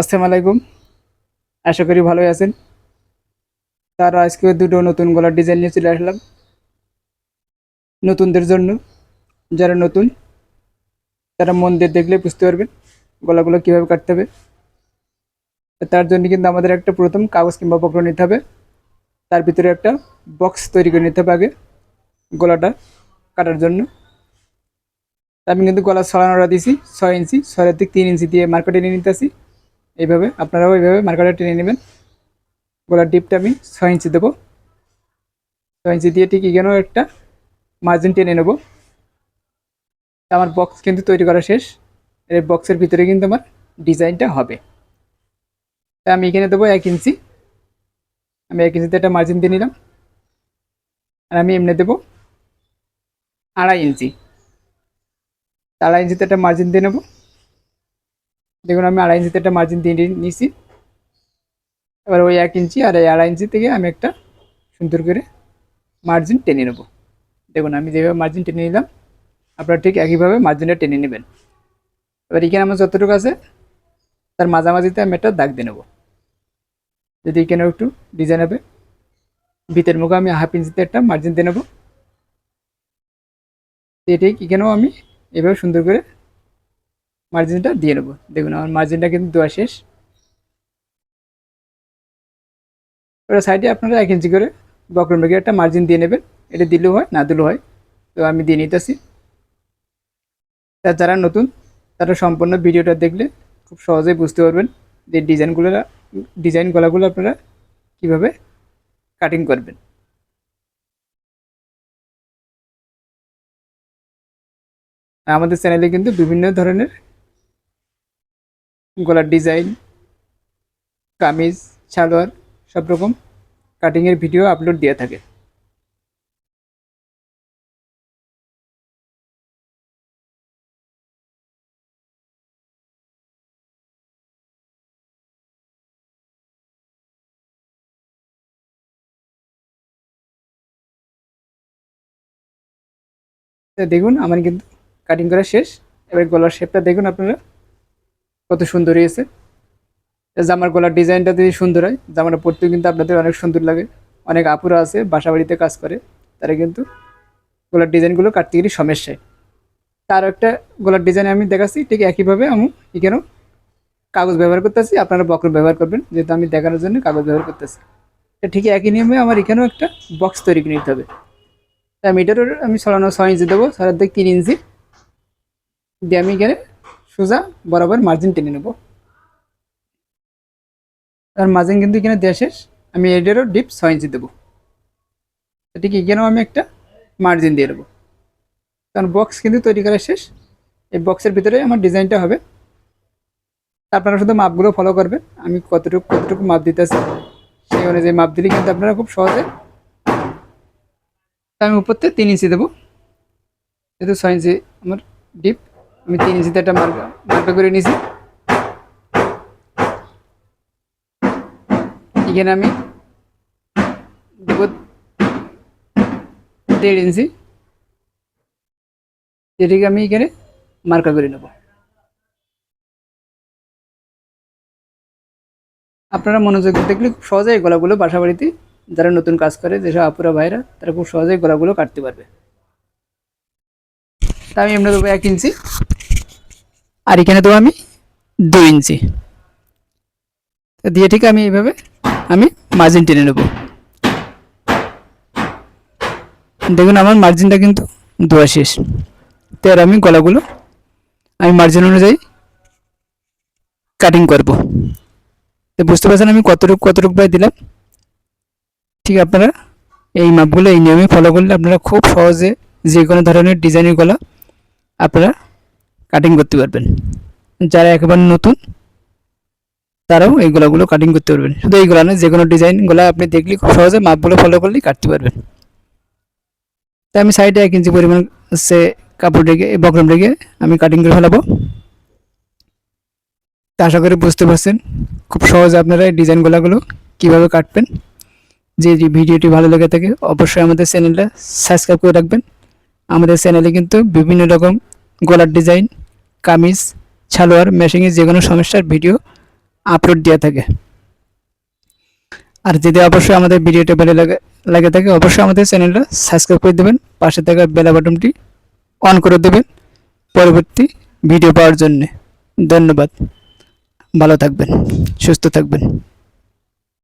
আসসালামু আলাইকুম। আশা করি ভালোই আছেন। তার আজকে দুটো নতুন গলার ডিজাইন নিয়ে চলে আসলাম। নতুনদের জন্য, যারা নতুন, তারা মন দিয়ে দেখলে বুঝতে পারবেন গলাগুলো কীভাবে কাটতে হবে। তার জন্য কিন্তু আমাদের একটা প্রথম কাগজ কিংবা বক্র নিতে হবে। তার ভিতরে একটা বক্স তৈরি করে নিতে হবে আগে গলাটা কাটার জন্য। আমি কিন্তু গলা ছড়ানোটা দিয়েছি, ছয় ইঞ্চি ছয়ের দিক তিন ইঞ্চি দিয়ে মার্কেটে নিয়ে নিতেছি। এইভাবে, আপনারাও এইভাবে মার্কারে টেনে নেবেন। গলার ডিপটা আমি ছয় ইঞ্চি দেবো। ছয় ইঞ্চি দিয়ে ঠিক এখানেও একটা মার্জিন টেনে নেব। আমার বক্স কিন্তু তৈরি করা শেষ। এর বক্সের ভিতরে কিন্তু আমার ডিজাইনটা হবে। তা আমি এখানে দেবো এক ইঞ্চি। আমি এক ইঞ্চিতে একটা মার্জিন দিয়ে নিলাম। আর আমি এমনি দেবো আড়াই ইঞ্চি। আড়াই ইঞ্চিতে একটা মার্জিন দিয়ে নেব। দেখুন, আমি আড়াই ইঞ্চিতে একটা মার্জিন দিয়ে নিয়েছি। এবার ওই এক ইঞ্চি আর এই আড়াই ইঞ্চি থেকে আমি একটা সুন্দর করে মার্জিন টেনে নেব। দেখুন, আমি যেভাবে মার্জিন টেনে নিলাম, আপনারা ঠিক একইভাবে মার্জিনটা টেনে নেবেন। এবার এখানে আমার যতটুকু আছে, তার মাঝামাঝিতে আমি একটা দাগ দিয়ে নেব। যদি এখানেও একটু ডিজাইন হবে, ভিতের মুখে আমি হাফ ইঞ্চিতে একটা মার্জিন দিয়ে নেব। ঠিক এখানেও আমি এভাবে সুন্দর করে মার্জিনটা দিয়ে নেব। দেখুন, আমার মার্জিনটা কিন্তু দেওয়া শেষ। ওটা সাইডে আপনারা এক ইঞ্চি করে বক্রম রেখে একটা মার্জিন দিয়ে নেবেন। এটা দিলেও হয়, না দিলেও হয়। তো আমি দিয়ে নিতেছি। তা যারা নতুন, তারা সম্পূর্ণ ভিডিওটা দেখলে খুব সহজেই বুঝতে পারবেন যে ডিজাইনগুলো, ডিজাইন গলাগুলো আপনারা কীভাবে কাটিং করবেন। আমাদের চ্যানেলে কিন্তু বিভিন্ন ধরনের গলার ডিজাইন, কামিজ, সালোয়ার, সব রকম কাটিংয়ের ভিডিও আপলোড দিয়ে থাকে। দেখুন, আমার কিন্তু কাটিং করা শেষ। এবার গলার শেপটা দেখুন আপনারা। কত সুন্দর হয়েছে। জামার গলার ডিজাইনটা যদি সুন্দর হয়। জামাটা পরতেও কিন্তু আপনাদের অনেক সুন্দর লাগে। অনেক আপুরা আছে বাসা বাড়িতে কাজ করে, তারা কিন্তু গলার ডিজাইনগুলো কাটতে গেলে সমস্যায় তার একটা গলার ডিজাইন আমি দেখাচ্ছি, ঠিক একইভাবে আমি এখানেও কাগজ ব্যবহার করতেছি, আপনারা বক্র ব্যবহার করবেন, যেহেতু আমি দেখানোর জন্য কাগজ ব্যবহার করতেছি। ঠিক একই নিয়মে আমার এখানেও একটা বক্স তৈরি করে নিতে হবে। তা মিটারের আমি ছড়ানো ছয় ইঞ্চি দেবো দিক তিন ইঞ্চি। দিয়ে আমি এখানে সোজা, বরাবর মার্জিন টেনে নেব। আর মার্জিন কিন্তু এখানে দেওয়া শেষ। আমি এডেরও ডিপ ছয় ইঞ্চি দেবো। ঠিক এখানেও আমি একটা মার্জিন দিয়ে দেবো কারণ বক্স কিন্তু তৈরি করা শেষ। এই বক্সের ভিতরে আমার ডিজাইনটা হবে। আপনারা শুধু মাপগুলো ফলো করবেন। আমি কতটুকু কতটুকু মাপ দিতে দিতেছি, সেই অনুযায়ী মাপ দিলে কিন্তু আপনারা খুব সহজে আমি উপর থেকে তিন ইঞ্চি দেবো। যেহেতু ছয় ইঞ্চি আমার ডিপ আমি তিন ইঞ্চিতে একটা মার্কা মার্কা করে নিয়েছি এখানে আমি দেড় ইঞ্চি। যেটিকে আমি এখানে মার্কা করে নেব। আপনারা মনোযোগ দেখলে খুব সহজেই গলাগুলো বাসা বাড়িতে যারা নতুন কাজ করে, যেসব আপুরা, ভাইরা, তারা খুব সহজেই গলাগুলো কাটতে পারবে। তা আমি এমনি দেবো এক ইঞ্চি। আর এখানে দেবো আমি দুই ইঞ্চি। দিয়ে ঠিক আমি এইভাবে আমি মার্জিন টেনে নেব। দেখুন আমার মার্জিনটা কিন্তু দেওয়া শেষ। তো আর আমি গলাগুলো আমি মার্জিন অনুযায়ী কাটিং করব। তো বুঝতে পারছেন আমি কতটুকু কতটুকু প্রায় দিলাম? ঠিক আপনারা এই মাপগুলো এই নিয়মে ফলো করলে আপনারা খুব সহজে যে কোনো ধরনের ডিজাইনের গলা আপনারা কাটিং করতে পারবেন। যারা একেবারে নতুন, তারাও এই গলাগুলো কাটিং করতে পারবেন। শুধু এই গলা না যে কোনো ডিজাইন গলা আপনি দেখলে খুব সহজে মাপগুলো ফলো করলেই কাটতে পারবেন। তাই আমি সাইডে এক ইঞ্চি পরিমাণ সে কাপড় রেখে, এই বকরম রেখে আমি কাটিং করে ফেলাবো। তা আশা করি বুঝতে পারছেন খুব সহজে আপনারা এই ডিজাইন গলাগুলো কীভাবে কাটবেন। যে ভিডিওটি ভালো লেগে থাকে, অবশ্যই আমাদের চ্যানেলটা সাবস্ক্রাইব করে রাখবেন। আমাদের চ্যানেলে কিন্তু বিভিন্ন রকম গলার ডিজাইন কামিজ, সালোয়ার মেশিংয়ের যে কোনো সমস্যার ভিডিও আপলোড দেওয়া থাকে। আর যদি অবশ্যই আমাদের ভিডিওটা ভালো লাগে লাগে থাকে, অবশ্যই আমাদের চ্যানেলটা সাবস্ক্রাইব করে দেবেন, পাশে থাকা বেল বাটনটি অন করে দেবেন পরবর্তী ভিডিও পাওয়ার জন্য। ধন্যবাদ। ভালো থাকবেন, সুস্থ থাকবেন।